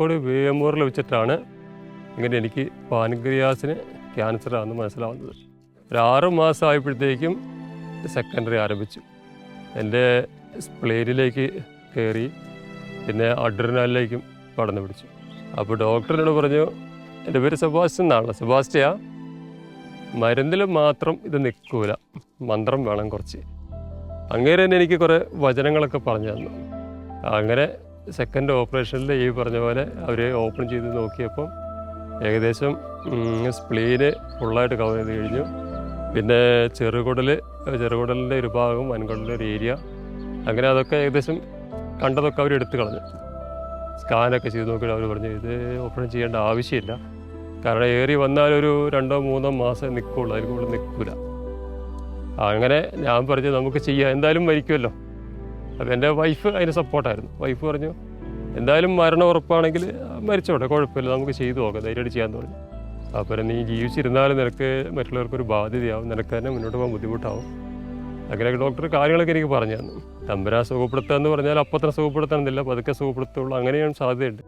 കോഴിക്കോട് വേമൂറിൽ വെച്ചിട്ടാണ് ഇങ്ങനെ എനിക്ക് പാൻക്രിയാസിന് ക്യാൻസറാണെന്ന് മനസ്സിലാവുന്നത്. ഒരു ആറ് മാസം ആയപ്പോഴത്തേക്കും സെക്കൻഡറി ആരംഭിച്ചു. എന്റെ സ്പ്ലെയിനിലേക്ക് കയറി പിന്നെ അഡ്രിനാലിലേക്കും കടന്നു പിടിച്ചു. അപ്പോൾ ഡോക്ടറിനോട് പറഞ്ഞു എന്റെ പേര് സെബാസ്റ്റ്യൻ എന്നാണല്ലോ. സെബാസ്റ്റ്യ മരുന്നിൽ മാത്രം ഇത് നിൽക്കൂല. മന്ത്രം വേണം കുറച്ച്. അങ്ങനെ തന്നെ എനിക്ക് കുറേ വചനങ്ങളൊക്കെ പറഞ്ഞു തന്നു. അങ്ങനെ സെക്കൻഡ് ഓപ്പറേഷനിൽ ഈ പറഞ്ഞ പോലെ അവർ ഓപ്പൺ ചെയ്ത് നോക്കിയപ്പം ഏകദേശം സ്പ്ലീന് ഫുള്ളായിട്ട് കവർ ചെയ്ത് കഴിഞ്ഞു. പിന്നെ ചെറുകുടൽ ചെറുകുടലിന്റെ ഒരു ഭാഗം വൻകുടലിന്റെ ഒരു ഏരിയ അങ്ങനെ അതൊക്കെ ഏകദേശം കണ്ടതൊക്കെ അവർ എടുത്തു കളഞ്ഞു. സ്കാനൊക്കെ ചെയ്ത് നോക്കിയിട്ട് അവർ പറഞ്ഞു ഇത് ഓപ്പറേഷൻ ചെയ്യേണ്ട ആവശ്യമില്ല. കാരണം ഏറി വന്നാൽ ഒരു രണ്ടോ മൂന്നോ മാസം നിൽക്കുള്ളൂ അതിൽ കൂടുതൽ നിൽക്കില്ല അങ്ങനെ ഞാൻ പറഞ്ഞു നമുക്ക് ചെയ്യാം. എന്തായാലും മരിക്കുമല്ലോ. അപ്പോൾ എന്റെ വൈഫ് അതിന് സപ്പോർട്ടായിരുന്നു വൈഫ് പറഞ്ഞു എന്തായാലും മരണം ഉറപ്പാണെങ്കിൽ മരിച്ചോട്ടെ കുഴപ്പമില്ല നമുക്ക് ചെയ്തു നോക്കാം ധൈര്യമായിട്ട് ചെയ്യാമെന്ന് പറഞ്ഞു. അപ്പോൾ നീ ജീവിച്ചിരുന്നാലും നിനക്ക് മറ്റുള്ളവർക്കൊരു ബാധ്യതയാവും നിനക്ക് തന്നെ മുന്നോട്ട് പോകാൻ ബുദ്ധിമുട്ടാവും. അങ്ങനെയൊക്കെ ഡോക്ടർ കാര്യങ്ങളൊക്കെ എനിക്ക് പറഞ്ഞു തന്നു. തമ്പരാ സുഖപ്പെടുത്തുക എന്ന് പറഞ്ഞാൽ അപ്പം തന്നെ സുഖപ്പെടുത്തണമെന്നില്ല പതുക്കെ സുഖപ്പെടുത്തുള്ളൂ അങ്ങനെയാണ് സാധ്യതയുണ്ട്.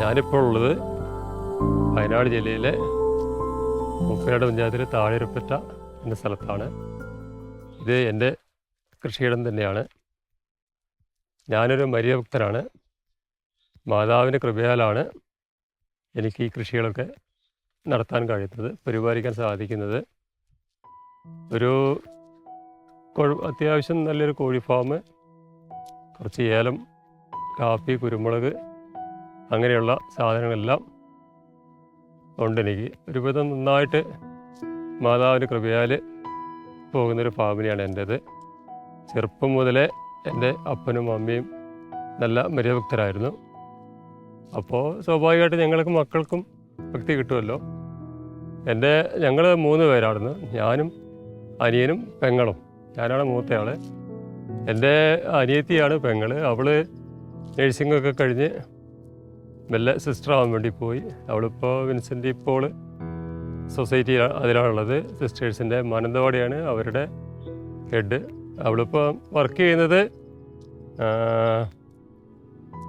ഞാനിപ്പോൾ ഉള്ളത് വയനാട് ജില്ലയിലെ മുക്കനാട് പഞ്ചായത്തിലെ താഴെരുപ്പറ്റ എന്ന സ്ഥലത്താണ്. ഇത് എന്റെ കൃഷിയിടം തന്നെയാണ്. ഞാനൊരു മര്യഭക്തനാണ്. മാതാവിന്റെ കൃപയാലാണ് എനിക്ക് ഈ കൃഷികളൊക്കെ നടത്താൻ കഴിയുന്നത് പരിപാലിക്കാൻ സാധിക്കുന്നത്. ഒരു അത്യാവശ്യം നല്ലൊരു കോഴി ഫാം കുറച്ച് ഏലം കാപ്പി കുരുമുളക് അങ്ങനെയുള്ള സാധനങ്ങളെല്ലാം ഉണ്ട് എനിക്ക്. ഒരുവിധം നന്നായിട്ട് മാതാവിന്റെ കൃപയാൽ പോകുന്നൊരു ഫാമിലിയാണ് എന്റേത്. ചെറുപ്പം മുതലേ എന്റെ അപ്പനും അമ്മയും നല്ല മര്യഭക്തരായിരുന്നു അപ്പോൾ സ്വാഭാവികമായിട്ട് ഞങ്ങൾക്ക് മക്കൾക്കും ഭക്തി കിട്ടുമല്ലോ. എന്റെ ഞങ്ങൾ മൂന്ന് പേരായിരുന്നു ഞാനും അനിയനും പെങ്ങളും. ഞാനാണ് മൂത്തയാൾ എന്റെ അനിയത്തിയാണ് പെങ്ങൾ അവൾ നഴ്സിംഗൊക്കെ കഴിഞ്ഞ് മെല്ലെ സിസ്റ്റർ ആവാൻ വേണ്ടി പോയി. അവളിപ്പോൾ വിൻസെന്റ് ഇപ്പോൾ സൊസൈറ്റി അതിലാണുള്ളത്. സിസ്റ്റേഴ്സിന്റെ മാനന്തവാടിയാണ് അവരുടെ ഹെഡ്. അവളിപ്പോൾ വർക്ക് ചെയ്യുന്നത്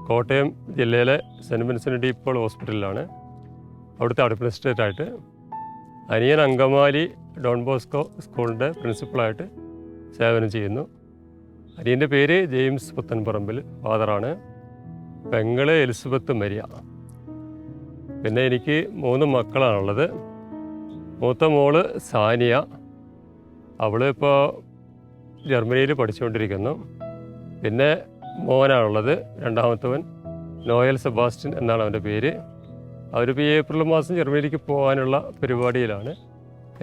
കോട്ടയം ജില്ലയിലെ സെന്റ് വിൻസെന്റ് ഡി പോൾ ഹോസ്പിറ്റലിലാണ്. അവിടുത്തെ അഡ്മിനിസ്ട്രേറ്റർ ആയിട്ട് അനിയൻ അങ്കമാലി ഡോൺ ബോസ്കോ സ്കൂളിന്റെ പ്രിൻസിപ്പളായിട്ട് സേവനം ചെയ്യുന്നു. അനിയന്റെ പേര് ജെയിംസ് പുത്തൻപറമ്പിൽ ഫാദറാണ്. പെങ്ങൾ എലിസബത്ത് മരിയ. പിന്നെ എനിക്ക് മൂന്ന് മക്കളാണുള്ളത്. മൂത്ത മോൾ സാനിയ. അവൾ ഇപ്പോൾ ജർമ്മനിയിൽ പഠിച്ചുകൊണ്ടിരിക്കുന്നു പിന്നെ മോനാണുള്ളത് രണ്ടാമത്തവൻ നോയൽ സെബാസ്റ്റ്യൻ എന്നാണ് അവന്റെ പേര്. അവരിപ്പോൾ ഈ ഏപ്രിൽ മാസം ജർമ്മനിയിലേക്ക് പോകാനുള്ള പരിപാടിയിലാണ്.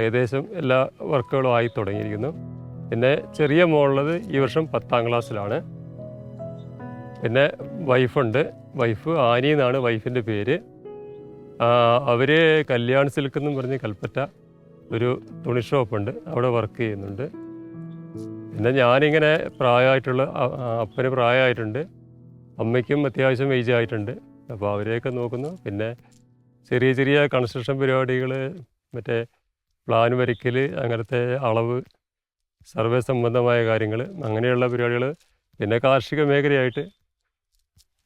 ഏകദേശം എല്ലാ വർക്കുകളും ആയി തുടങ്ങിയിരിക്കുന്നു. പിന്നെ ചെറിയ മോളുള്ളത് ഈ വർഷം പത്താം ക്ലാസ്സിലാണ്. പിന്നെ വൈഫുണ്ട്. വൈഫ് ആനി എന്നാണ് വൈഫിന്റെ പേര്. അവർ കല്യാൺ സിൽക്ക് എന്നും പറഞ്ഞ് കൽപ്പറ്റ ഒരു തുണി ഷോപ്പുണ്ട്. അവിടെ വർക്ക് ചെയ്യുന്നുണ്ട്. പിന്നെ ഞാനിങ്ങനെ പ്രായമായിട്ടുള്ള അപ്പന് പ്രായമായിട്ടുണ്ട്. അമ്മയ്ക്കും അത്യാവശ്യം ഏജ് ആയിട്ടുണ്ട്. അപ്പോൾ അവരെയൊക്കെ നോക്കുന്നു. പിന്നെ ചെറിയ ചെറിയ കൺസ്ട്രക്ഷൻ പരിപാടികൾ മറ്റേ പ്ലാൻ വരയ്ക്കൽ അങ്ങനത്തെ അളവ് സർവേ സംബന്ധമായ കാര്യങ്ങൾ അങ്ങനെയുള്ള പരിപാടികൾ പിന്നെ കാർഷിക മേഖലയായിട്ട്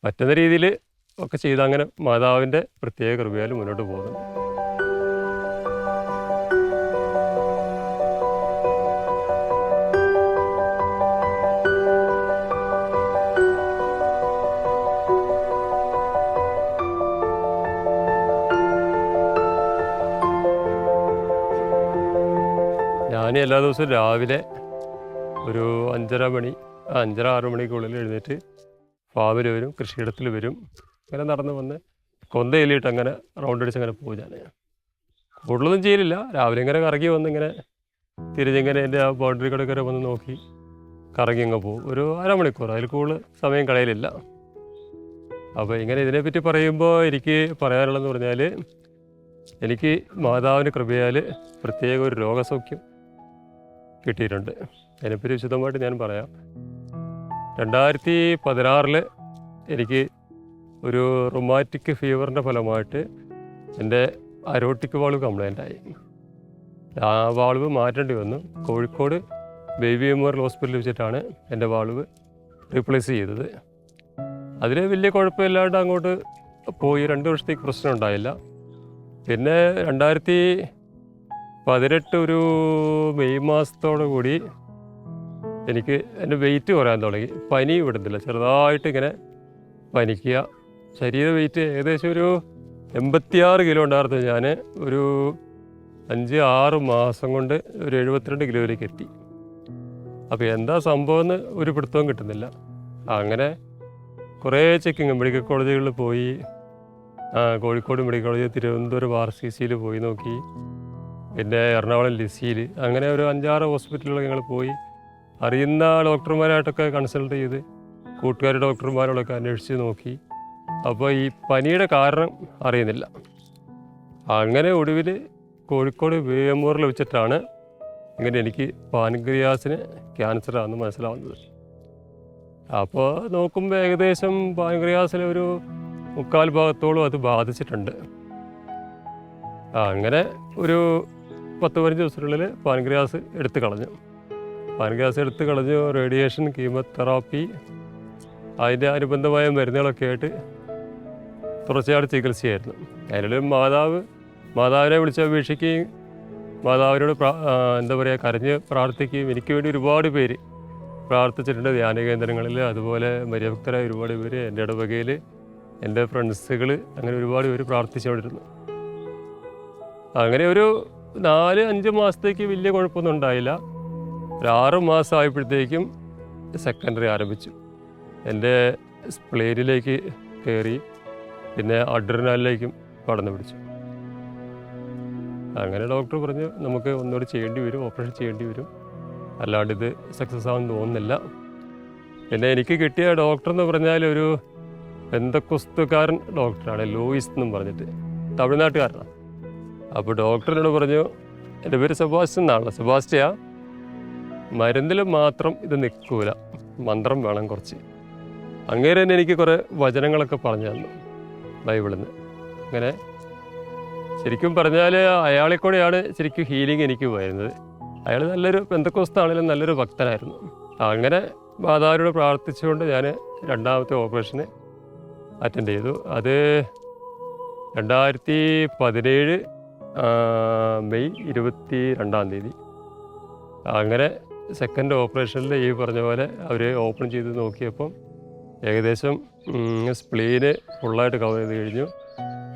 പറ്റുന്ന രീതിയിൽ ഒക്കെ ചെയ്ത് അങ്ങനെ മാതാവിന്റെ പ്രത്യേക കൃപയാൽ മുന്നോട്ട് പോകുന്നു. ഞാൻ എല്ലാ ദിവസവും രാവിലെ ഒരു അഞ്ചര മണി അഞ്ചര ആറ് മണിക്കുള്ളിൽ എഴുന്നേറ്റ് ഫാമിൽ വരും കൃഷിയിടത്തിൽ വരും. അങ്ങനെ നടന്ന് വന്ന് കൊന്തയിലിട്ട് അങ്ങനെ റൗണ്ട് അടിച്ച് അങ്ങനെ പോകും ഞാൻ. കൂടുതലൊന്നും ചെയ്യലില്ല. രാവിലെ ഇങ്ങനെ കറങ്ങി വന്ന് ഇങ്ങനെ തിരിഞ്ഞിങ്ങനെ എന്റെ ആ ബൗണ്ടറി കടക്കരെ വന്ന് നോക്കി കറങ്ങി അങ്ങ് പോകും. ഒരു അരമണിക്കൂർ. അതിൽ കൂടുതൽ സമയം കളയലില്ല. അപ്പോൾ ഇങ്ങനെ ഇതിനെപ്പറ്റി പറയുമ്പോൾ എനിക്ക് പറയാനുള്ളതെന്ന് പറഞ്ഞാൽ എനിക്ക് മാതാവിന്റെ കൃപയാൽ പ്രത്യേക ഒരു രോഗസൗഖ്യം കിട്ടിയിട്ടുണ്ട്. അതിനെപ്പറ്റി വിശദമായിട്ട് ഞാൻ പറയാം. രണ്ടായിരത്തി പതിനാറിൽ എനിക്ക് ഒരു റൊമാറ്റിക് ഫീവറിന്റെ ഫലമായിട്ട് എന്റെ അരോട്ടിക് വാൾവ് കംപ്ലൈന്റ് ആയി. ആ വാൾവ് മാറ്റേണ്ടി വന്നു. കോഴിക്കോട് ബേബി മെമ്മോറിയൽ ഹോസ്പിറ്റലിൽ വെച്ചിട്ടാണ് എന്റെ വാൾവ് റീപ്ലേസ് ചെയ്തത്. അതിൽ വലിയ കുഴപ്പമില്ലാണ്ട് അങ്ങോട്ട് പോയി. രണ്ട് വർഷത്തേക്ക് പ്രശ്നം ഉണ്ടായില്ല. പിന്നെ രണ്ടായിരത്തി പതിനെട്ട് ഒരു മെയ് മാസത്തോടു കൂടി എനിക്ക് എന്റെ വെയിറ്റ് കുറയാൻ തുടങ്ങി. പനി വിടുന്നില്ല ചെറുതായിട്ട് ഇങ്ങനെ പനിക്കുക. ശരീര വെയിറ്റ് ഏകദേശം ഒരു എൺപത്തിയാറ് കിലോ ഉണ്ടായിരുന്നു ഞാൻ. ഒരു അഞ്ച് ആറ് മാസം കൊണ്ട് ഒരു എഴുപത്തിരണ്ട് കിലോയിലേക്ക് എത്തി. അപ്പോൾ എന്താ സംഭവം എന്ന് ഒരു പിടുത്തവും കിട്ടുന്നില്ല. അങ്ങനെ കുറേ ചെക്കിങ് മെഡിക്കൽ കോളേജുകളിൽ പോയി. Kozhikode medical college Thiruvananthapuram R C സിയിൽ പോയി നോക്കി. പിന്നെ എറണാകുളം ലിസിയിൽ അങ്ങനെ ഒരു അഞ്ചാറ് ഹോസ്പിറ്റലുകൾ ഞങ്ങൾ പോയി. അറിയുന്ന ഡോക്ടർമാരായിട്ടൊക്കെ കൺസൾട്ട് ചെയ്ത് കൂട്ടുകാർ ഡോക്ടർമാരോടൊക്കെ അന്വേഷിച്ച് നോക്കി. അപ്പോൾ ഈ പനിയുടെ കാരണം അറിയുന്നില്ല. അങ്ങനെ ഒടുവിൽ കോഴിക്കോട് വേമൂറിൽ വെച്ചിട്ടാണ് ഇങ്ങനെ എനിക്ക് പാൻക്രിയാസിന് ക്യാൻസറാണെന്ന് മനസ്സിലാവുന്നത്. അപ്പോൾ നോക്കുമ്പോൾ ഏകദേശം പാൻക്രിയാസിലെ ഒരു മുക്കാൽ ഭാഗത്തോളം അത് ബാധിച്ചിട്ടുണ്ട്. അങ്ങനെ ഒരു പത്ത് പതിനഞ്ച് ദിവസത്തിനുള്ളിൽ പാൻക്രിയാസ് എടുത്തു കളഞ്ഞു. പാൻക്രിയാസ് എടുത്തു കളഞ്ഞു റേഡിയേഷൻ കീമോതെറാപ്പി അതിന്റെ അനുബന്ധമായ മരുന്നുകളൊക്കെ ആയിട്ട് തുടർച്ചയായിട്ട് ചികിത്സയായിരുന്നു. അതിലും മാതാവ് മാതാവിനെ വിളിച്ച് അപേക്ഷിക്കുകയും മാതാവിനോട് എന്താ പറയുക കരഞ്ഞ് പ്രാർത്ഥിക്കുകയും എനിക്ക് വേണ്ടി ഒരുപാട് പേര് പ്രാർത്ഥിച്ചിട്ടുണ്ട്. ധ്യാന കേന്ദ്രങ്ങളിൽ അതുപോലെ മര്യഭക്തരായ ഒരുപാട് പേര് എന്റെ ഇടവകയിൽ എന്റെ ഫ്രണ്ട്സുകൾ അങ്ങനെ ഒരുപാട് പേര് പ്രാർത്ഥിച്ചുകൊണ്ടിരുന്നു അങ്ങനെ ഒരു നാല് അഞ്ച് മാസത്തേക്ക് വലിയ കുഴപ്പമൊന്നും ഉണ്ടായില്ല. ഒരു ആറ് മാസം ആയപ്പോഴത്തേക്കും സെക്കൻഡറി ആരംഭിച്ചു. എന്റെ സ്പ്ലെയിനിലേക്ക് കയറി പിന്നെ അഡ്രിനാലിലേക്കും കടന്നു പിടിച്ചു. അങ്ങനെ ഡോക്ടർ പറഞ്ഞു നമുക്ക് ഒന്നുകൂടി ചെയ്യേണ്ടി വരും ഓപ്പറേഷൻ ചെയ്യേണ്ടി വരും. അല്ലാണ്ട് ഇത് സക്സസ് ആവാൻ തോന്നുന്നില്ല. പിന്നെ എനിക്ക് കിട്ടിയ ഡോക്ടർ എന്ന് പറഞ്ഞാൽ ഒരു ബന്ധക്കുസ്തുകാരൻ ഡോക്ടറാണ് ലൂയിസ് എന്നും പറഞ്ഞിട്ട്. തമിഴ്നാട്ടുകാരനാണ്. അപ്പോൾ ഡോക്ടറിനോട് പറഞ്ഞു എന്റെ പേര് സെബാസ്റ്റ്യൻ എന്നാണല്ലോ. സെബാസ്റ്റിയ മരുന്നിൽ മാത്രം ഇത് നിൽക്കൂല. മന്ത്രം വേണം കുറച്ച്. അങ്ങേരെ തന്നെ എനിക്ക് കുറേ വചനങ്ങളൊക്കെ പറഞ്ഞു തന്നു. ബൈബിളിൽ നിന്ന് അങ്ങനെ ശരിക്കും പറഞ്ഞാൽ അയാളെ കൂടെയാണ് ശരിക്കും ഹീലിംഗ് എനിക്ക് വരുന്നത്. അയാൾ നല്ലൊരു ബന്ധക്കോസ്താണെങ്കിലും നല്ലൊരു ഭക്തനായിരുന്നു. അങ്ങനെ മാതാവിനോട് പ്രാർത്ഥിച്ചുകൊണ്ട് ഞാൻ രണ്ടാമത്തെ ഓപ്പറേഷന് അറ്റൻഡ് ചെയ്തു. അത് രണ്ടായിരത്തി പതിനേഴ് മെയ് ഇരുപത്തി രണ്ടാം തീയതി. അങ്ങനെ സെക്കൻഡ് ഓപ്പറേഷനിൽ ഈ പറഞ്ഞ പോലെ അവർ ഓപ്പൺ ചെയ്ത് നോക്കിയപ്പം ഏകദേശം സ്പ്ലീന് ഫുള്ളായിട്ട് കവർ ചെയ്ത് കഴിഞ്ഞു.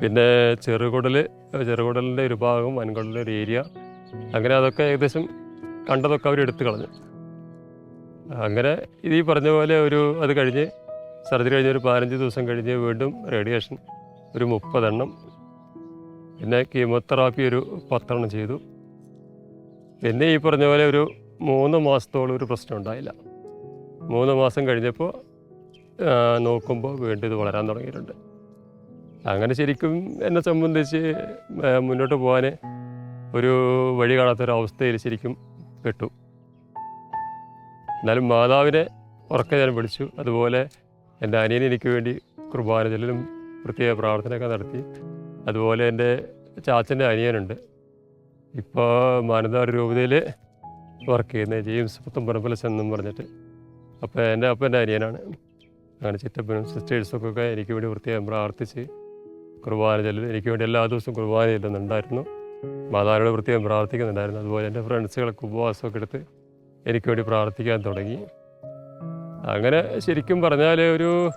പിന്നെ ചെറുകുടൽ ചെറുകുടലിന്റെ ഒരു ഭാഗം വൻകുടലിന്റെ ഒരു ഏരിയ അങ്ങനെ അതൊക്കെ ഏകദേശം കണ്ടതൊക്കെ അവർ എടുത്തു കളഞ്ഞു. അങ്ങനെ ഇത് ഈ പറഞ്ഞ പോലെ ഒരു അത് കഴിഞ്ഞ് സർജറി കഴിഞ്ഞ് ഒരു പതിനഞ്ച് ദിവസം കഴിഞ്ഞ് വീണ്ടും റേഡിയേഷൻ ഒരു മുപ്പതെണ്ണം. പിന്നെ കീമോതെറാപ്പി ഒരു പത്തെണ്ണം ചെയ്തു. പിന്നെ ഈ പറഞ്ഞ പോലെ ഒരു മൂന്ന് മാസത്തോളം ഒരു പ്രശ്നം ഉണ്ടായില്ല. മൂന്ന് മാസം കഴിഞ്ഞപ്പോൾ നോക്കുമ്പോൾ വീണ്ടും ഇത് വളരാൻ തുടങ്ങിയിട്ടുണ്ട്. അങ്ങനെ ശരിക്കും എന്നെ സംബന്ധിച്ച് മുന്നോട്ട് പോകാൻ ഒരു വഴി കാണാത്തൊരവസ്ഥയിൽ ശരിക്കും പെട്ടു. എന്നാലും മാതാവിനെ ഉറക്കെ ഞാൻ വിളിച്ചു. അതുപോലെ എന്റെ അനിയൻ എനിക്ക് വേണ്ടി കുർബാന ചെല്ലലും പ്രത്യേക പ്രാർത്ഥനയൊക്കെ നടത്തി. അതുപോലെ എന്റെ ചാച്ചന്റെ അനിയനുണ്ട്. ഇപ്പോൾ മാനന്തവാടി രൂപതയിൽ വർക്ക് ചെയ്യുന്നത് ജെയിംസ് പുത്തമ്പറമ്പലസ് എന്നും പറഞ്ഞിട്ട്. അപ്പോൾ എന്റെ അപ്പന്റെ അനിയനാണ്. അങ്ങനെ ചിറ്റപ്പനും സിസ്റ്റേഴ്സൊക്കെ എനിക്ക് വേണ്ടി വൃത്തിയായി പ്രാർത്ഥിച്ച് കുർബാന ചെല്ലുന്നു എനിക്ക് വേണ്ടി എല്ലാ ദിവസവും കുർബാന ചെല്ലുന്നുണ്ടായിരുന്നു. മാതാവിനോട് പ്രത്യേകം പ്രാർത്ഥിക്കുന്നുണ്ടായിരുന്നു. അതുപോലെ എന്റെ ഫ്രണ്ട്സുകളൊക്കെ ഉപവാസമൊക്കെ എടുത്ത് എനിക്ക് വേണ്ടി പ്രാർത്ഥിക്കാൻ തുടങ്ങി. അങ്ങനെ ശരിക്കും പറഞ്ഞാൽ ഒരു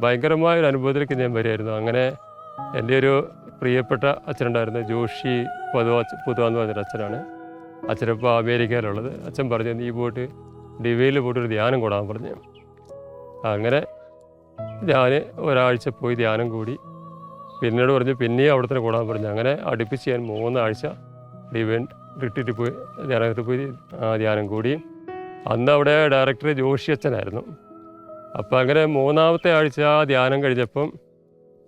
ഭയങ്കരമായ ഒരു അനുഭവത്തിലേക്ക് ഞാൻ വരികയായിരുന്നു. അങ്ങനെ എന്റെ ഒരു പ്രിയപ്പെട്ട അച്ഛനുണ്ടായിരുന്നു ജോഷി പൊതുവ പുതുവ എന്ന് പറഞ്ഞൊരു അച്ഛനാണ്. അച്ഛനിപ്പോൾ അമേരിക്കയിലുള്ളത്. അച്ഛൻ പറഞ്ഞു നീ പോയിട്ട് ഡിവിയിൽ പോയിട്ട് ഒരു ധ്യാനം കൂടാൻ പറഞ്ഞു. അങ്ങനെ ഞാൻ ഒരാഴ്ച പോയി ധ്യാനം കൂടി. പിന്നീട് പറഞ്ഞു പിന്നെയും അവിടെ തന്നെ കൂടാൻ പറഞ്ഞു. അങ്ങനെ അടുപ്പിച്ച് ഞാൻ മൂന്നാഴ്ച ഡിവൈൻ റിട്ടിട്ട് പോയി ധ്യാനത്തിൽ പോയി ധ്യാനം കൂടി. അന്ന് അവിടെ ഡയറക്ടർ ജോഷി അച്ഛനായിരുന്നു. അപ്പോൾ അങ്ങനെ മൂന്നാമത്തെ ആഴ്ച ധ്യാനം കഴിഞ്ഞപ്പം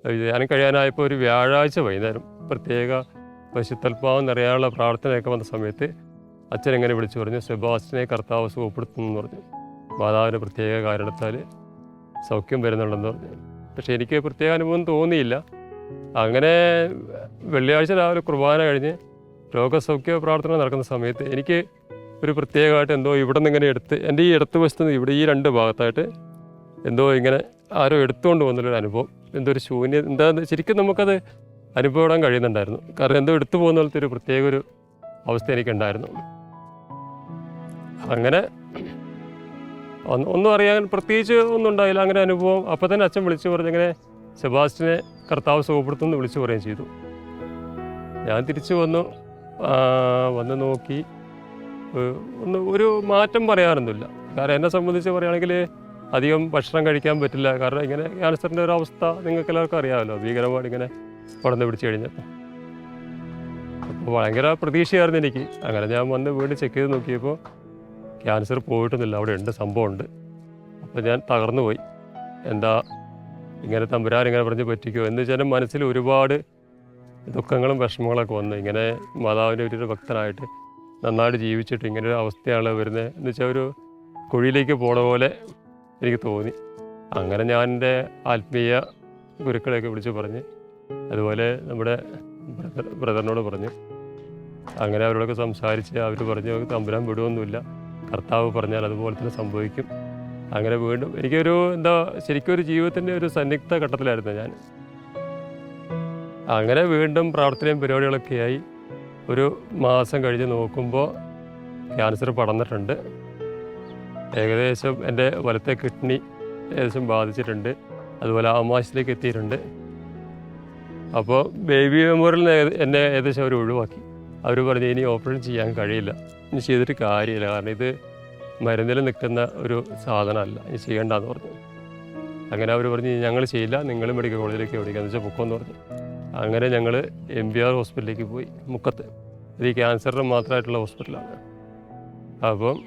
ധ്യാനം കഴിയാനായപ്പോൾ ഒരു വ്യാഴാഴ്ച വൈകുന്നേരം പ്രത്യേക പശുത്തൽപ്പാവം നിറയാനുള്ള പ്രാർത്ഥനയൊക്കെ വന്ന സമയത്ത് അച്ഛൻ എങ്ങനെ വിളിച്ചു പറഞ്ഞു സെബാസ്റ്റിനെ കർത്താവ് സുഖപ്പെടുത്തുന്നു എന്ന് പറഞ്ഞു. മാതാവിന്റെ പ്രത്യേക കാരണത്താൽ സൗഖ്യം വരുന്നുണ്ടെന്ന്. പറഞ്ഞു പക്ഷേ എനിക്ക് പ്രത്യേക അനുഭവം തോന്നിയില്ല. അങ്ങനെ വെള്ളിയാഴ്ച രാവിലെ കുർബാന കഴിഞ്ഞ് രോഗസൗഖ്യ പ്രാർത്ഥന നടക്കുന്ന സമയത്ത് എനിക്ക് ഒരു പ്രത്യേകമായിട്ട് എന്തോ ഇവിടെ നിന്ന് ഇങ്ങനെ എടുത്ത് എന്റെ ഈ ഇടത്ത് വശത്ത് നിന്ന് ഇവിടെ ഈ രണ്ട് ഭാഗത്തായിട്ട് എന്തോ ഇങ്ങനെ ആരോ എടുത്തുകൊണ്ട് വന്നുള്ളൊരു അനുഭവം എന്തോ ഒരു ശൂന്യ എന്താന്ന് ശരിക്കും നമുക്കത് അനുഭവപ്പെടാൻ കഴിയുന്നുണ്ടായിരുന്നു. കാരണം എന്തോ എടുത്തു പോകുന്ന പോലത്തെ ഒരു പ്രത്യേക ഒരു അവസ്ഥ എനിക്കുണ്ടായിരുന്നു. അങ്ങനെ ഒന്ന് അറിയാൻ പ്രത്യേകിച്ച് ഒന്നും ഉണ്ടായില്ല. അങ്ങനെ അനുഭവം. അപ്പം തന്നെ അച്ഛൻ വിളിച്ചു പറഞ്ഞു അങ്ങനെ സെബാസ്റ്റിനെ കർത്താവ് സുഖപ്പെടുത്തുമെന്ന് വിളിച്ചു പറയുകയും ചെയ്തു. ഞാൻ തിരിച്ചു വന്നു. വന്ന് നോക്കി. ഒന്ന് ഒരു മാറ്റം പറയാനൊന്നുമില്ല. കാരണം എന്നെ സംബന്ധിച്ച് പറയുകയാണെങ്കിൽ അധികം ഭക്ഷണം കഴിക്കാൻ പറ്റില്ല. കാരണം ഇങ്ങനെ ക്യാൻസറിന്റെ ഒരു അവസ്ഥ നിങ്ങൾക്ക് എല്ലാവർക്കും അറിയാമല്ലോ. ഭീകരമായിട്ട് ഇങ്ങനെ പടന്ന് പിടിച്ചു കഴിഞ്ഞപ്പോൾ അപ്പോൾ ഭയങ്കര പ്രതീക്ഷയായിരുന്നു എനിക്ക്. അങ്ങനെ ഞാൻ വന്ന് വീട് ചെക്ക് ചെയ്ത് നോക്കിയപ്പോൾ ക്യാൻസർ പോയിട്ടൊന്നുമില്ല അവിടെ ഉണ്ട് സംഭവമുണ്ട്. അപ്പോൾ ഞാൻ തകർന്നു പോയി എന്താ ഇങ്ങനെ തമ്പുരാൻ ഇങ്ങനെ പറഞ്ഞ് പറ്റിക്കോ? എന്ന് വെച്ചാൽ മനസ്സിൽ ഒരുപാട് ദുഃഖങ്ങളും വിഷമങ്ങളൊക്കെ വന്നു. ഇങ്ങനെ മാതാവിന്റെ ഒരു ഭക്തനായിട്ട് നന്നായിട്ട് ജീവിച്ചിട്ട് ഇങ്ങനെ ഒരു അവസ്ഥയാണ് വരുന്നത്. എന്ന് വെച്ചാൽ ഒരു കുഴിയിലേക്ക് പോണ പോലെ എനിക്ക് തോന്നി. അങ്ങനെ ഞാൻ എന്റെ ആത്മീയ ഗുരുക്കളെയൊക്കെ വിളിച്ച് പറഞ്ഞ് അതുപോലെ നമ്മുടെ ബ്രദർ ബ്രദറിനോട് പറഞ്ഞു. അങ്ങനെ അവരോടൊക്കെ സംസാരിച്ച് അവർ പറഞ്ഞു തമ്പുരാൻ വിടുമൊന്നുമില്ല കർത്താവ് പറഞ്ഞാൽ അതുപോലെ തന്നെ സംഭവിക്കും. അങ്ങനെ വീണ്ടും എനിക്കൊരു എന്താ ശരിക്കും ഒരു ജീവിതത്തിന്റെ ഒരു സന്നിഗ്ധ ഘട്ടത്തിലായിരുന്നു ഞാൻ. അങ്ങനെ വീണ്ടും പ്രാർത്ഥനയും പരിപാടികളൊക്കെയായി ഒരു മാസം കഴിഞ്ഞ് നോക്കുമ്പോൾ ക്യാൻസർ പടന്നിട്ടുണ്ട് ഏകദേശം എന്റെ വലത്തെ കിഡ്നി ഏകദേശം ബാധിച്ചിട്ടുണ്ട്. അതുപോലെ ആമാശത്തിലേക്ക് എത്തിയിട്ടുണ്ട്. അപ്പോൾ ബേബി മെമ്മോറിയൽ എന്നെ ഏകദേശം അവർ ഒഴിവാക്കി. അവർ പറഞ്ഞു ഇനി ഓപ്പറേഷൻ ചെയ്യാൻ കഴിയില്ല. ഇനി ചെയ്തിട്ട് കാര്യമില്ല. കാരണം ഇത് മരുന്നിൽ നിൽക്കുന്ന ഒരു സാധനമല്ല. ഇനി ചെയ്യേണ്ടെന്ന് പറഞ്ഞു. അങ്ങനെ അവർ പറഞ്ഞു ഞങ്ങൾ ചെയ്യില്ല. നിങ്ങൾ മെഡിക്കൽ കോളേജിലേക്ക് എവിടേക്കാന്ന് വെച്ചാൽ പൊക്കമെന്ന് പറഞ്ഞു. അങ്ങനെ ഞങ്ങൾ എം ബി ആർ ഹോസ്പിറ്റലിലേക്ക് പോയി മുക്കത്ത്. ഇത് ഈ ക്യാൻസറിന് മാത്രമായിട്ടുള്ള ഹോസ്പിറ്റലാണ് അപ്പം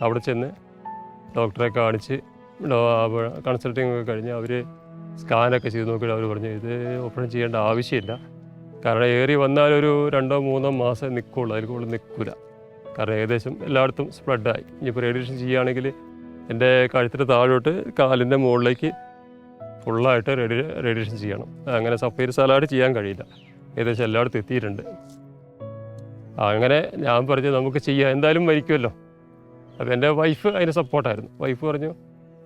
അവിടെ ചെന്ന് ഡോക്ടറെ കാണിച്ച് കൺസൾട്ടിങ് ഒക്കെ കഴിഞ്ഞ് അവർ സ്കാനൊക്കെ ചെയ്ത് നോക്കിയിട്ട് അവർ പറഞ്ഞു ഇത് ഓപ്പറേഷൻ ചെയ്യേണ്ട ആവശ്യമില്ല. കാരണം ഏറി വന്നാൽ ഒരു രണ്ടോ മൂന്നോ മാസം നിൽക്കുള്ളൂ അതിൽ കൂടുതൽ നിൽക്കില്ല കാരണം ഏകദേശം എല്ലായിടത്തും സ്പ്രെഡായി ഇനിയിപ്പോൾ റേഡിയേഷൻ ചെയ്യുകയാണെങ്കിൽ എന്റെ കഴുത്തിന്റെ താഴോട്ട് കാലിന്റെ മുകളിലേക്ക് ഫുള്ളായിട്ട് റേഡി റേഡിയേഷൻ ചെയ്യണം. അങ്ങനെ സഫൈർ സാലാഡ് ചെയ്യാൻ കഴിയില്ല. ഏകദേശം എല്ലായിടത്തും എത്തിയിട്ടുണ്ട്. അങ്ങനെ ഞാൻ പറഞ്ഞു നമുക്ക് ചെയ്യാം. എന്തായാലും മരിക്കുമല്ലോ. അപ്പോൾ എന്റെ വൈഫ് അതിന് സപ്പോർട്ടായിരുന്നു വൈഫ് പറഞ്ഞു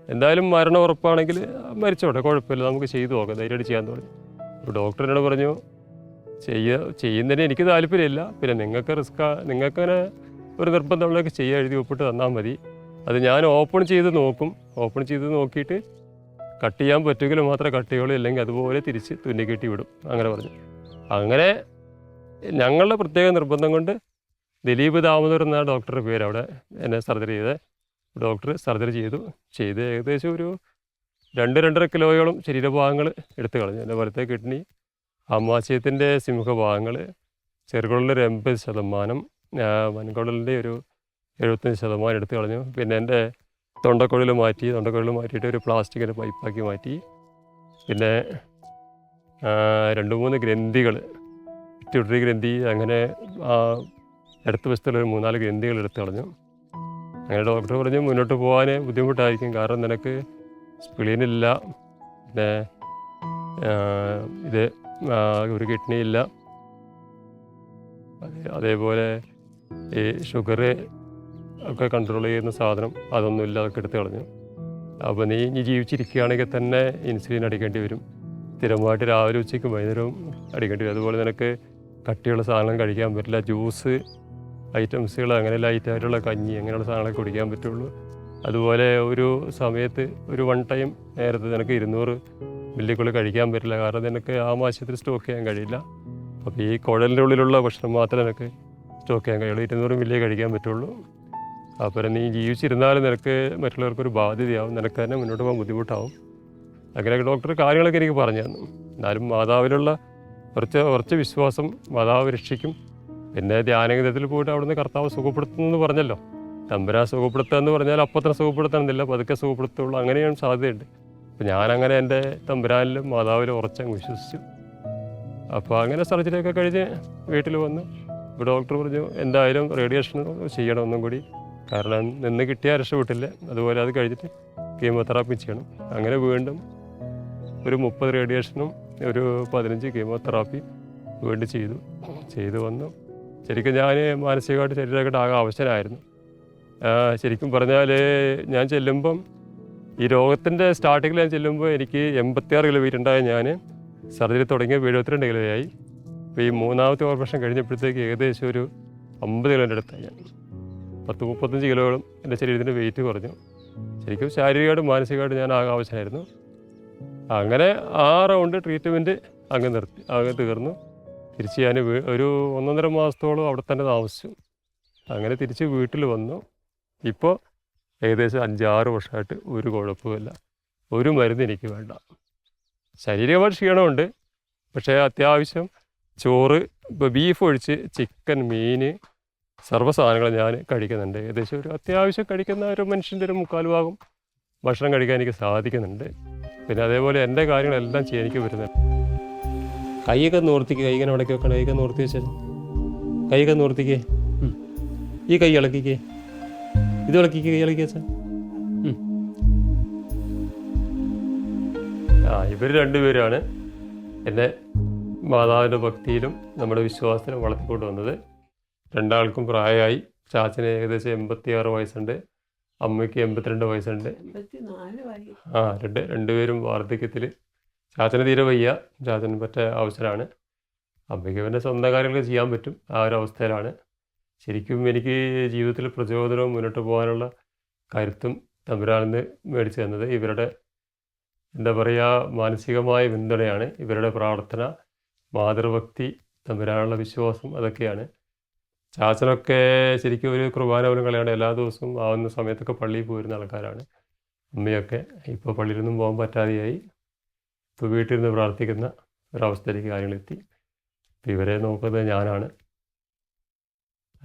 എന്തായാലും മരണം ഉറപ്പാണെങ്കിൽ മരിച്ചോട്ടെ കുഴപ്പമില്ല നമുക്ക് ചെയ്തു നോക്കാം ധൈര്യമായിട്ട് ചെയ്യാൻ തുടങ്ങി അപ്പോൾ ഡോക്ടറിനോട് പറഞ്ഞു ചെയ്യ ചെയ്യുന്നതിന് എനിക്ക് താല്പര്യമില്ല. പിന്നെ നിങ്ങൾക്ക് റിസ്ക് നിങ്ങൾക്കങ്ങനെ ഒരു നിർബന്ധമുള്ളതൊക്കെ ചെയ്യുക എഴുതി ഒപ്പിട്ട് തന്നാൽ മതി. അത് ഞാൻ ഓപ്പൺ ചെയ്ത് നോക്കും. ഓപ്പൺ ചെയ്ത് നോക്കിയിട്ട് കട്ട് ചെയ്യാൻ പറ്റുമെങ്കിൽ മാത്രമേ കട്ട് ചെയ്യുള്ളൂ. ഇല്ലെങ്കിൽ അതുപോലെ തിരിച്ച് തുന്നിക്കെട്ടി വിടും. അങ്ങനെ പറഞ്ഞു. അങ്ങനെ ഞങ്ങളുടെ പ്രത്യേക നിർബന്ധം കൊണ്ട് ദിലീപ് ദാമോദർ എന്ന ഡോക്ടറുടെ പേര് അവിടെ എന്നെ സർജറി ചെയ്ത്. ഡോക്ടർ സർജറി ചെയ്തു. ചെയ്ത് ഏകദേശം ഒരു രണ്ട് രണ്ടര കിലോയോളം ശരീരഭാഗങ്ങൾ എടുത്തു കളഞ്ഞു. എന്റെ വലത്തെ കിഡ്നി അമാശയത്തിന്റെ സിംഹഭാഗങ്ങൾ ചെറുകുടലിന്റെ ഒരു എൺപത് ശതമാനം വൻകുടലിന്റെ ഒരു എഴുപത്തഞ്ച് ശതമാനം എടുത്തു കളഞ്ഞു. പിന്നെ എന്റെ തൊണ്ടക്കുഴൽ മാറ്റി തൊണ്ടക്കുഴൽ മാറ്റിയിട്ട് ഒരു പ്ലാസ്റ്റിക്കിന്റെ പൈപ്പാക്കി മാറ്റി. പിന്നെ രണ്ട് മൂന്ന് ഗ്രന്ഥികൾ പിറ്റ്യൂട്ടറി ഗ്രന്ഥി അങ്ങനെ അടുത്ത വശത്തുള്ള ഒരു മൂന്നാൽ ഗ്രന്ഥികൾ എടുത്തു കളഞ്ഞു. അങ്ങനെ ഡോക്ടർ പറഞ്ഞു മുന്നോട്ട് പോകാൻ ബുദ്ധിമുട്ടായിരിക്കും. കാരണം നിനക്ക് സ്പ്ലീനില്ല പിന്നെ ഇത് ഒരു കിഡ്നി ഇല്ല. അതേപോലെ ഈ ഷുഗർ ഒക്കെ കൺട്രോൾ ചെയ്യുന്ന സാധനം അതൊന്നുമില്ല അതൊക്കെ എടുത്തു കളഞ്ഞു. അപ്പോൾ നീ ഇനി ജീവിച്ചിരിക്കുകയാണെങ്കിൽ തന്നെ ഇൻസുലിൻ അടിക്കേണ്ടി വരും. സ്ഥിരമായിട്ട് രാവിലെ ഉച്ചയ്ക്ക് വൈകുന്നേരവും അടിക്കേണ്ടി വരും. അതുപോലെ നിനക്ക് കട്ടിയുള്ള സാധനം കഴിക്കാൻ പറ്റില്ല. ജ്യൂസ് ഐറ്റംസുകൾ അങ്ങനെ ലൈറ്റായിട്ടുള്ള കഞ്ഞി അങ്ങനെയുള്ള സാധനങ്ങളൊക്കെ കുടിക്കാൻ പറ്റുള്ളൂ. അതുപോലെ ഒരു സമയത്ത് ഒരു വൺ ടൈം നേരത്തെ നിനക്ക് ഇരുന്നൂറ് മില്ലിക്കുള്ളിൽ കഴിക്കാൻ പറ്റില്ല. കാരണം നിനക്ക് ആമാശയത്തിൽ സ്റ്റോക്ക് ചെയ്യാൻ കഴിയില്ല. അപ്പോൾ ഈ കുഴലിന്റെ ഉള്ളിലുള്ള ഭക്ഷണം മാത്രമേ എനിക്ക് സ്റ്റോക്ക് ചെയ്യാൻ കഴിയുള്ളൂ. ഇരുന്നൂറ് മില്ലിയേ കഴിക്കാൻ പറ്റുള്ളൂ. അപ്പോൾ നീ ജീവിച്ചിരുന്നാലും നിനക്ക് മറ്റുള്ളവർക്കൊരു ബാധ്യതയാവും. നിനക്ക് തന്നെ മുന്നോട്ട് പോകാൻ ബുദ്ധിമുട്ടാവും. അങ്ങനെയൊക്കെ ഡോക്ടർ കാര്യങ്ങളൊക്കെ എനിക്ക് പറഞ്ഞു തന്നു. എന്നാലും മാതാവിലുള്ള കുറച്ച് കുറച്ച് വിശ്വാസം മാതാവ് രക്ഷിക്കും. പിന്നെ ധ്യാനഗീതത്തിൽ പോയിട്ട് അവിടുന്ന് കർത്താവ് സുഖപ്പെടുത്തുന്നു പറഞ്ഞല്ലോ. തമ്പുരാ സുഖപ്പെടുത്തുക എന്ന് പറഞ്ഞാൽ അപ്പം തന്നെ സുഖപ്പെടുത്തണമെന്നില്ല. പതുക്കെ സുഖപ്പെടുത്തുള്ളൂ. അങ്ങനെയാണ് സാധ്യതയുണ്ട്. അപ്പം ഞാനങ്ങനെ എന്റെ തമ്പുരാനിലും മാതാവിലും ഉറച്ചങ്ങ് വിശ്വസിച്ചു. അപ്പോൾ അങ്ങനെ സർജറിയൊക്കെ കഴിഞ്ഞ് വീട്ടിൽ വന്നു ഇപ്പോൾ ഡോക്ടർ പറഞ്ഞു എന്തായാലും റേഡിയേഷൻ ചെയ്യണം ഒന്നും കൂടി. കാരണം നിന്ന് കിട്ടിയാൽ രക്ഷപ്പെട്ടില്ല. അതുപോലെ അത് കഴിഞ്ഞിട്ട് കീമോതെറാപ്പി ചെയ്യണം. അങ്ങനെ വീണ്ടും ഒരു മുപ്പത് റേഡിയേഷനും ഒരു പതിനഞ്ച് കീമോതെറാപ്പി വീണ്ടും ചെയ്തു. ചെയ്തു വന്നു. ശരിക്കും ഞാൻ മാനസികമായിട്ട് ശരീരമായിട്ട് ആകെ ആവശ്യമായിരുന്നു ശരിക്കും പറഞ്ഞാൽ ഞാൻ ചെല്ലുമ്പം ഈ രോഗത്തിന്റെ സ്റ്റാർട്ടിങ്ങിൽ ഞാൻ ചെല്ലുമ്പോൾ എനിക്ക് എൺപത്തിയാറ് കിലോ വെയിറ്റ് ഉണ്ടായ ഞാൻ സർജറി തുടങ്ങിയ എഴുപത്തിരണ്ട് കിലോയായി അപ്പോൾ ഈ മൂന്നാമത്തെ ഓപ്പറേഷൻ കഴിഞ്ഞപ്പോഴത്തേക്ക് ഏകദേശം ഒരു അമ്പത് കിലോന്റെ അടുത്തായി. ഞാൻ പത്ത് മുപ്പത്തഞ്ച് കിലോയോളം എന്റെ ശരീരത്തിന്റെ വെയിറ്റ് കുറഞ്ഞു. ശരിക്കും ശാരീരികമായിട്ടും മാനസികമായിട്ടും ഞാൻ ആകെ ആവശ്യമായിരുന്നു അങ്ങനെ ആ റൗണ്ട് ട്രീറ്റ്മെന്റ് അങ്ങ് നിർത്തി അങ്ങ് തീർന്നു. തിരിച്ച് ഞാൻ ഒരു ഒന്നൊന്നര മാസത്തോളം അവിടെ തന്നെ താമസിച്ചു. അങ്ങനെ തിരിച്ച് വീട്ടിൽ വന്നു. ഇപ്പോൾ ഏകദേശം അഞ്ചാറ് വർഷമായിട്ട് ഒരു കുഴപ്പമില്ല ഒരു മരുന്ന് എനിക്ക് വേണ്ട. ശരീരമായിട്ട് ക്ഷീണമുണ്ട്. പക്ഷേ അത്യാവശ്യം ചോറ് ഇപ്പോൾ ബീഫ് ഒഴിച്ച് ചിക്കൻ മീൻ സർവ സാധനങ്ങൾ ഞാൻ കഴിക്കുന്നുണ്ട്. ഏകദേശം ഒരു അത്യാവശ്യം കഴിക്കുന്ന ഒരു മനുഷ്യന്റെ ഒരു മുക്കാൽ ഭാഗം ഭക്ഷണം കഴിക്കാൻ എനിക്ക് സാധിക്കുന്നുണ്ട്. പിന്നെ അതേപോലെ എന്റെ കാര്യങ്ങളെല്ലാം ചെയ്യാൻ എനിക്ക് വരുന്നുണ്ട്. കൈയൊക്കെ നിവർത്തിക്ക് കൈ ഇങ്ങനെ ഉടക്കി വെക്കണം കൈയൊക്കെ നിവർത്തി വെച്ചാൽ കൈയൊക്കെ നിവർത്തിക്കേ. ഈ കൈ ഇളക്കിക്കേ. ഇത് ഇളക്കിക്ക് കൈ ഇളക്കി വെച്ചാൽ ആ ഇവർ രണ്ടുപേരാണ് എന്നെ മാതാവിന്റെ ഭക്തിയിലും നമ്മുടെ വിശ്വാസത്തിലും വളർത്തിക്കൊണ്ട് വന്നത്. രണ്ടാൾക്കും പ്രായമായി. ചാച്ചന് ഏകദേശം എൺപത്തിയാറ് വയസ്സുണ്ട്. അമ്മയ്ക്ക് എൺപത്തിരണ്ട് വയസ്സുണ്ട്. ആ രണ്ട് രണ്ടുപേരും വാർദ്ധക്യത്തിൽ ചാച്ചന് തീരെ വയ്യ. ചാച്ചന് പറ്റ അവസരമാണ് അമ്മയ്ക്ക് പിന്നെ സ്വന്തം കാര്യങ്ങൾ ചെയ്യാൻ പറ്റും. ആ ഒരു അവസ്ഥയിലാണ്. ശരിക്കും എനിക്ക് ജീവിതത്തിൽ പ്രചോദനവും മുന്നോട്ട് പോകാനുള്ള കരുത്തും തമ്പുരാനെന്ന് മേടിച്ചു തന്നത് ഇവരുടെ എന്താ പറയുക മാനസികമായ പിന്തുണയാണ്. ഇവരുടെ പ്രാർത്ഥന മാതൃഭക്തി തമ്പുരാനുള്ള വിശ്വാസം അതൊക്കെയാണ്. ചാച്ചനൊക്കെ ശരിക്കും ഒരു കുർബാന പോലും എല്ലാ ദിവസവും ആവുന്ന സമയത്തൊക്കെ പള്ളിയിൽ പോയിരുന്ന ആൾക്കാരാണ്. അമ്മയൊക്കെ ഇപ്പോൾ പള്ളിയിലൊന്നും പോകാൻ പറ്റാതെയായി. ഇപ്പോൾ വീട്ടിൽ നിന്ന് പ്രാർത്ഥിക്കുന്ന ഒരവസ്ഥയിലേക്ക് കാര്യങ്ങളെത്തി ഇവരെ നോക്കുന്നത് ഞാനാണ്.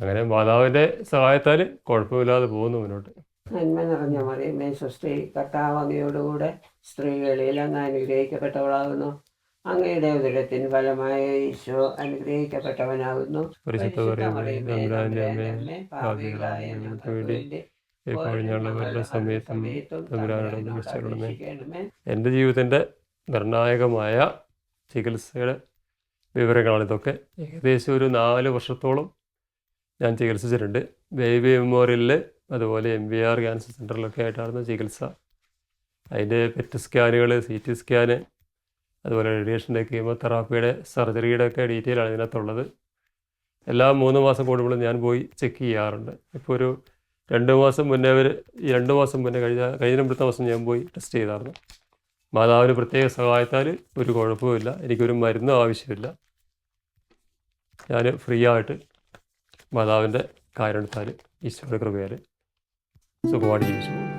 അങ്ങനെ മാതാവിന്റെ സഹായത്താൽ കുഴപ്പമില്ലാതെ പോകുന്നു മുന്നോട്ട്. നന്മ നിറഞ്ഞ മറിയമേ സൃഷ്ടി കർത്താവങ്ങയോടുകൂടെ സ്ത്രീകളിൽ അങ്ങ് അനുഗ്രഹിക്കപ്പെട്ടവളാകുന്നു. അങ്ങയുടെ ഉദരത്തിന് ഫലമായ ഈശോ അനുഗ്രഹിക്കപ്പെട്ടവനാകുന്നു. എന്റെ ജീവിതത്തിന്റെ ഞങ്ങളുടെ സമയത്തും എന്റെ ജീവിതത്തിന്റെ നിർണായകമായ ചികിത്സയുടെ വിവരങ്ങളാണ് ഇതൊക്കെ. ഏകദേശം ഒരു നാല് വർഷത്തോളം ഞാൻ ചികിത്സിച്ചിട്ടുണ്ട്. ബേബി മെമ്മോറിയലിൽ അതുപോലെ എം വി ആർ ക്യാൻസർ സെന്ററിലൊക്കെ ആയിട്ടായിരുന്നു ചികിത്സ. അതിന്റെ പെറ്റ് സ്കാനുകൾ സി ടി സ്കാന് അതുപോലെ റേഡിയേഷന്റെ കീമോതെറാപ്പിയുടെ സർജറിയുടെ ഒക്കെ ഡീറ്റെയിൽ ആണ് ഇതിനകത്തുള്ളത്. എല്ലാ മൂന്ന് മാസം കൂടുമ്പോഴും ഞാൻ പോയി ചെക്ക് ചെയ്യാറുണ്ട്. ഇപ്പോൾ ഒരു രണ്ട് മാസം മുന്നേ ഒരു രണ്ട് മാസം മുന്നേ കഴിഞ്ഞ കഴിഞ്ഞ അടുത്ത മാസം ഞാൻ പോയി ടെസ്റ്റ് ചെയ്തായിരുന്നു. മാതാവിന് പ്രത്യേക സഹായത്താൽ ഒരു കുഴപ്പമില്ല എനിക്കൊരു മരുന്നും ആവശ്യമില്ല. ഞാൻ ഫ്രീ ആയിട്ട് മാതാവിന്റെ കാര്യം എടുത്താൽ ഈശോയുടെ കൃപയാൽ സുഖമായിട്ട് ജീവിച്ചു പോകും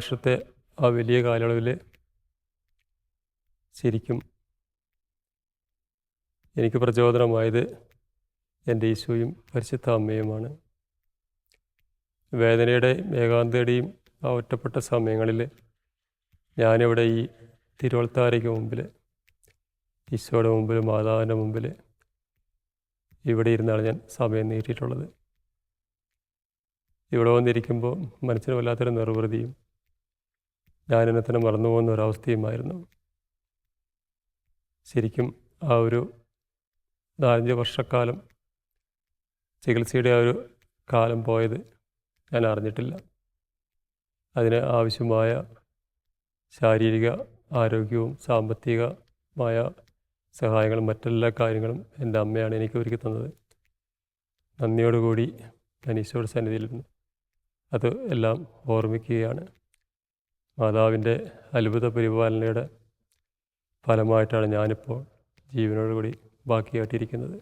വർഷത്തെ ആ വലിയ കാലയളവിൽ ശരിക്കും എനിക്ക് പ്രചോദനമായത് എന്റെ ഈശോയും പരിശുദ്ധ അമ്മയുമാണ്. വേദനയുടെയും ഏകാന്തയുടെയും ആ ഒറ്റപ്പെട്ട സമയങ്ങളിൽ ഞാനിവിടെ ഈ തിരുവൾത്താരയ്ക്ക് മുമ്പിൽ ഈശോയുടെ മുമ്പിൽ മാതാവിന്റെ മുമ്പിൽ ഇവിടെ ഇരുന്നാണ് ഞാൻ സമയം നീട്ടിയിട്ടുള്ളത്. ഇവിടെ വന്നിരിക്കുമ്പോൾ മനസ്സിന് വല്ലാത്തൊരു നിർവൃതിയും ഞാനെന്നെ തന്നെ മറന്നു പോകുന്ന ഒരവസ്ഥയുമായിരുന്നു. ശരിക്കും ആ ഒരു നാലഞ്ച് വർഷക്കാലം ചികിത്സയുടെ ആ ഒരു കാലം പോയത് ഞാൻ അറിഞ്ഞിട്ടില്ല. അതിന് ആവശ്യമായ ശാരീരിക ആരോഗ്യവും സാമ്പത്തികമായ സഹായങ്ങളും മറ്റെല്ലാ കാര്യങ്ങളും എന്റെ അമ്മയാണ് എനിക്ക് ഒരുക്കി തന്നത്. നന്ദിയോടുകൂടി ഞാൻ ഈശോയുടെ സന്നിധിയിലിരുന്നു അത് എല്ലാം ഓർമ്മിക്കുകയാണ്. മാതാവിന്റെ അത്ഭുത പരിപാലനയുടെ ഫലമായിട്ടാണ് ഞാനിപ്പോൾ ജീവനോടുകൂടി ബാക്കിയായിട്ടിരിക്കുന്നത്.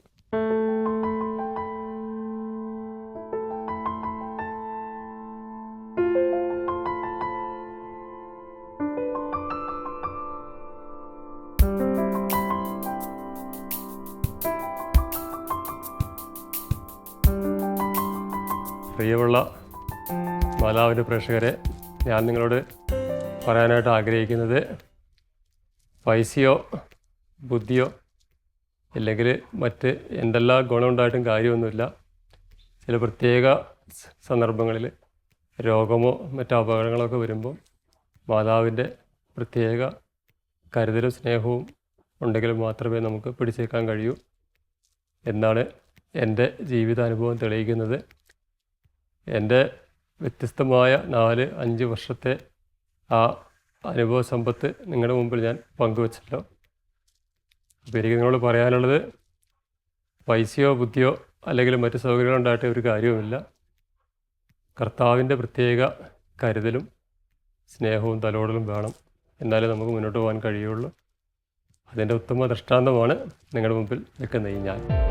പ്രിയമുള്ള മാതാവിന്റെ പ്രേക്ഷകരെ ഞാൻ നിങ്ങളോട് പറയാനായിട്ട് ആഗ്രഹിക്കുന്നത് പൈസയോ ബുദ്ധിയോ അല്ലെങ്കിൽ മറ്റ് എന്തെല്ലാം ഗുണമുണ്ടായിട്ടും കാര്യമൊന്നുമില്ല. ചില പ്രത്യേക സന്ദർഭങ്ങളിൽ രോഗമോ മറ്റ് അപകടങ്ങളൊക്കെ വരുമ്പോൾ മാതാവിന്റെ പ്രത്യേക കരുതലും സ്നേഹവും ഉണ്ടെങ്കിൽ മാത്രമേ നമുക്ക് പിടിച്ചേക്കാൻ കഴിയൂ എന്നാണ് എന്റെ ജീവിതാനുഭവം തെളിയിക്കുന്നത്. എന്റെ വ്യത്യസ്തമായ നാല് അഞ്ച് വർഷത്തെ ആ അനുഭവ സമ്പത്ത് നിങ്ങളുടെ മുമ്പിൽ ഞാൻ പങ്കുവച്ചല്ലോ. അപ്പോൾ എനിക്ക് നിങ്ങളോട് പറയാനുള്ളത് പൈസയോ ബുദ്ധിയോ അല്ലെങ്കിൽ മറ്റു സൗകര്യങ്ങളോ ഉണ്ടായിട്ട് ഒരു കാര്യവുമില്ല. കർത്താവിന്റെ പ്രത്യേക കരുതലും സ്നേഹവും തലോടലും വേണം. എന്നാലേ നമുക്ക് മുന്നോട്ട് പോകാൻ കഴിയുള്ളൂ. അതിന്റെ ഉത്തമ ദൃഷ്ടാന്തമാണ് നിങ്ങളുടെ മുമ്പിൽ നിൽക്കുന്ന ഞാൻ.